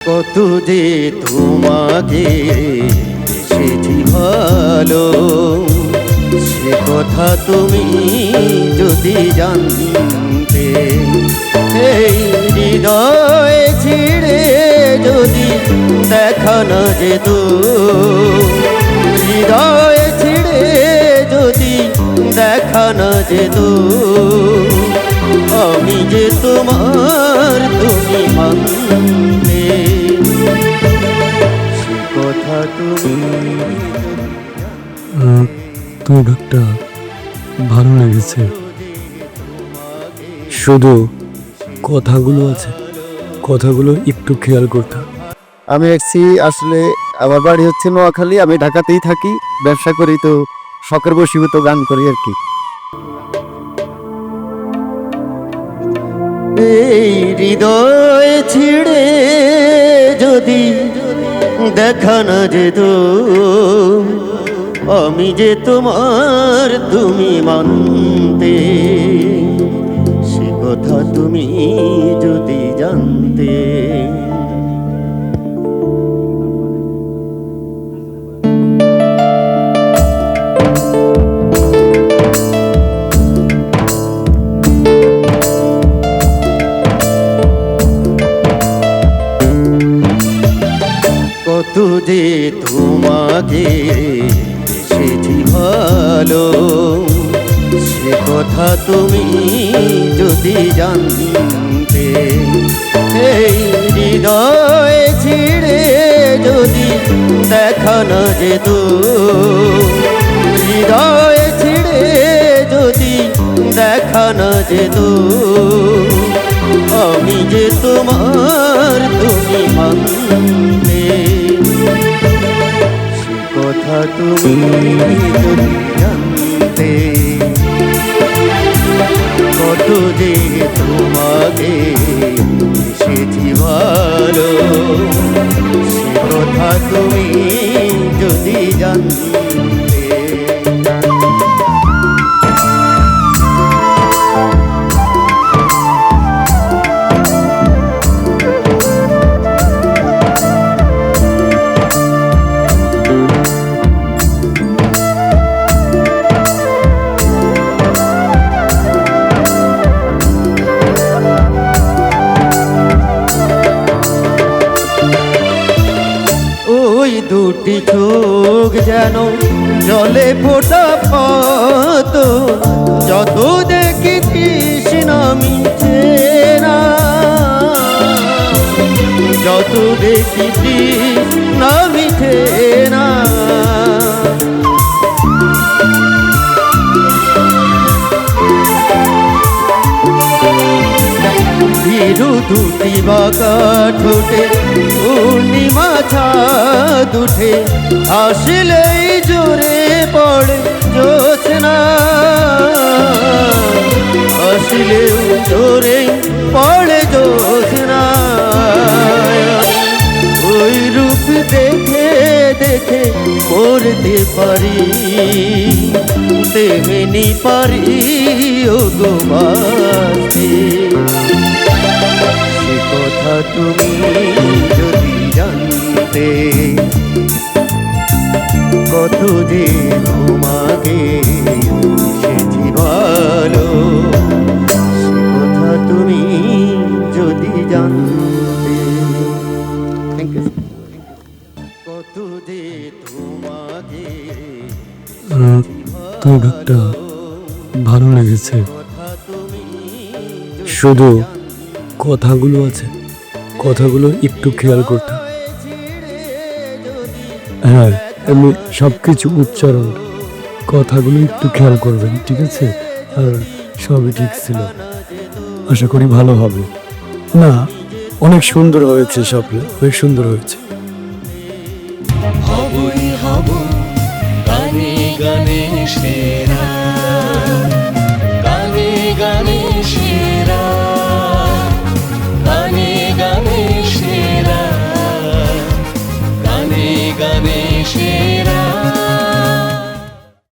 কত যে তোমাকে বেসেছি ভালো, সে কথা তুমি যদি জানতে, এই হৃদয় ছিড়ে যদি দেখা না যেত, হৃদয় ছিড়ে যদি দেখা না যেত তুমি আহ, ভালো লেগেছে। শুধু কথাগুলো আছে কথাগুলো একটু খেয়াল করতে। আমি এসছি আসলে আমার বাড়ি হচ্ছে নোয়াখালী আমি ঢাকাতেই থাকি ব্যবসা করি তো শখের বসীভূত গান করি আর কি। এই হৃদয় ছিড়ে যদি দেখা না যেত আমি যে তোমার তুমি মানতে সে কথা তুমি যদি কত যে তোমাকে বেসেছি ভালো, সে কথা তুমি যদি জানতে, এই হৃদয় ছিড়ে যদি দেখা না যেত, হৃদয় ছিড়ে যদি দেখা না যেত, আমি যে তোমার তুমি জানতে কত যে তোমাকে সেটি ভালো সে কথা যদি জানতে দুটি চোখ যেন জলে ফোটা পত যত দেখি কৃষ্ণ মিছে না। যত দেখি কৃষ্ণ দুটি বাঁকা ঠোঁটে, পূর্ণিমা ছাদ উঠে হাসলেই জোরে পড়ে জোছনা হাসলেও জোরে পড়ে জোছনা ওই রূপ দেখে দেখে করতে পারি তেমনি পারি ও গো বাসি। সে কথা তুমি যদি জানতে কত যে তোমাকে সেটি ভালো কথা তুমি যদি জানতে. কত যে তোমাকে ভালো লেগেছে। শুধু কথাগুলো আছে। কথাগুলো একটু খেয়াল করতে। হ্যাঁ এমনি সব কিছু উচ্চারণ। কথাগুলো একটু খেয়াল করবেন, ঠিক আছে? আর সবই ঠিক ছিল। আশা করি ভালো হবে। না, অনেক সুন্দর হয়েছে সব অনেক সুন্দর হয়েছে।